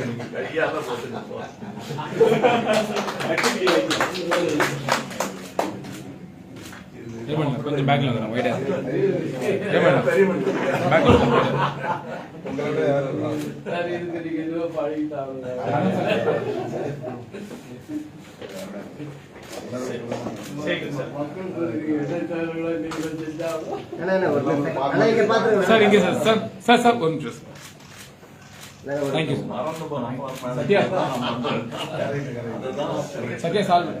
நீங்க கையால கொஞ்சம் பேக்ல வந்துடும் மனுஷன். பேக்ல சார் இங்க. சார் இங்கே சார் சார் சார் சார் ஒரு நிமிஷம் தேங்க்யூ. சத்யா. சத்யா சால்வ்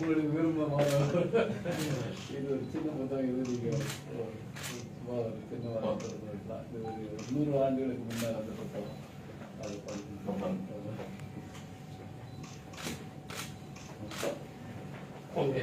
ஒரு நூறு ஆண்டுகளுக்கு முன்னால் அந்த அது ஓகே.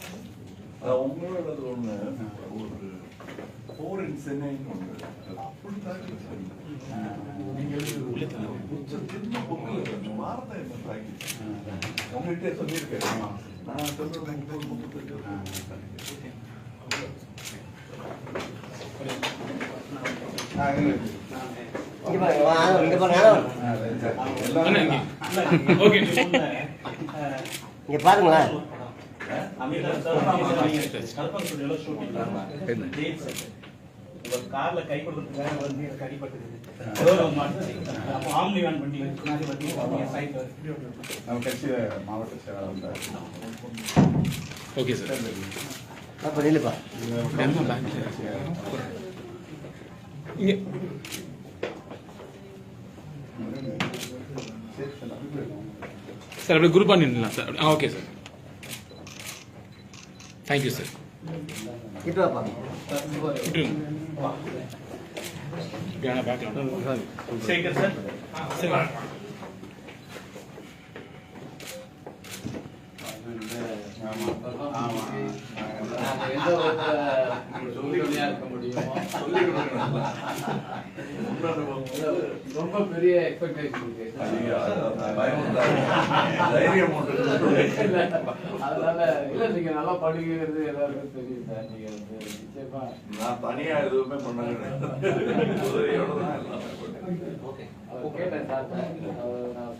ஆமா. இது ஒரு ஒரு போரின் சென்னைன்னு ஒண்ணு. அப்படித்தான் இருக்கு. நீங்க கொஞ்சம் சின்ன பொங்கல் வார்த்தை என்ன தாக்கி உங்ககிட்ட சொல்லியிருக்கேன். நான் முப்பது முப்பத்தெட்டு ஓகே. இங்க. பாருங்களேன் கார்ல கை கொடுத்துருக்காங்க வந்து எனக்கு அடிபட்டது மாவட்ட செயலாளர். ஓகே சார் அப்ப நில்லுப்பா இங்கே சரி, சார், அப்படியே. சார் அப்படியே குரூப்பாக நின்றுலாம் sir ah okay sir thank you sir Sekar sir sir ஆமா, ஆமா. ரொம்ப பெரிய எக்ஸ்பெக்டேஷன். தைரியம் அதனால இல்ல நீங்க நல்லா படிக்கிறது எல்லாருக்கும் தெரியும் சார் நீங்க வந்து நிச்சயமா நான் தனியா எதுவுமே பண்ண உதவியோட தான் எல்லாமே கேட்டேன் சார் நான்